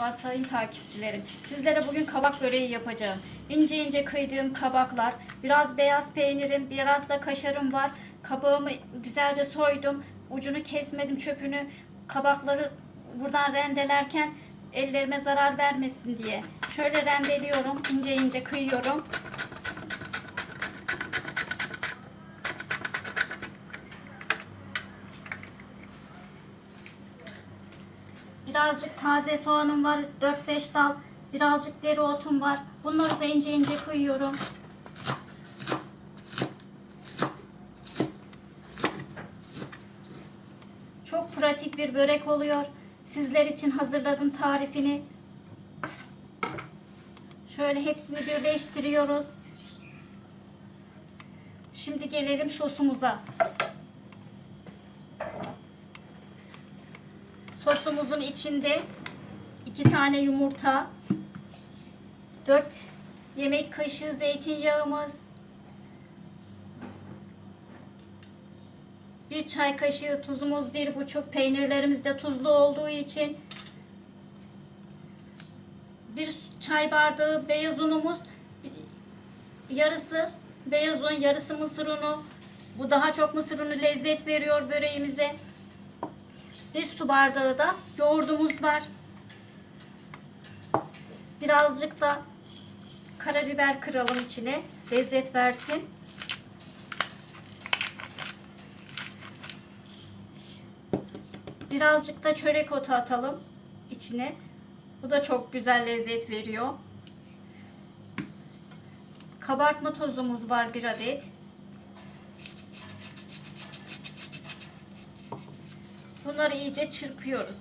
Merhaba sayın takipçilerim. Sizlere bugün kabak böreği yapacağım. İnce ince kıydığım kabaklar, biraz beyaz peynirim, biraz da kaşarım var. Kabağımı güzelce soydum. Ucunu kesmedim çöpünü. Kabakları buradan rendelerken ellerime zarar vermesin diye. Şöyle rendeliyorum, ince ince kıyıyorum. Birazcık taze soğanım var, 4-5 dal. Birazcık dereotum var. Bunları da ince ince kıyıyorum. Çok pratik bir börek oluyor. Sizler için hazırladım tarifini. Şöyle hepsini birleştiriyoruz. Şimdi gelelim sosumuza. Sosumuzun içinde iki tane yumurta, 4 yemek kaşığı zeytinyağımız, bir çay kaşığı tuzumuz, bir buçuk peynirlerimiz de tuzlu olduğu için bir çay bardağı beyaz unumuz, yarısı beyaz un, yarısı mısır unu. Bu daha çok mısır unu lezzet veriyor böreğimize. Bir su bardağı da yoğurdumuz var. Birazcık da karabiber kıralım içine. Lezzet versin. Birazcık da çörek otu atalım içine. Bu da çok güzel lezzet veriyor. Kabartma tozumuz var bir adet. Bunları iyice çırpıyoruz.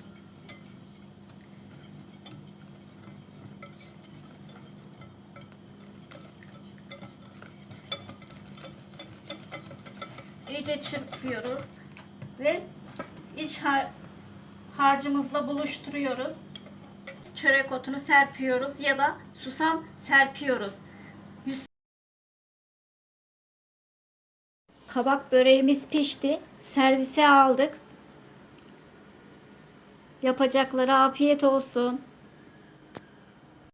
İyice çırpıyoruz ve iç har harcımızla buluşturuyoruz. Çörek otunu serpiyoruz ya da susam serpiyoruz. Kabak böreğimiz pişti. Servise aldık. Yapacaklara afiyet olsun.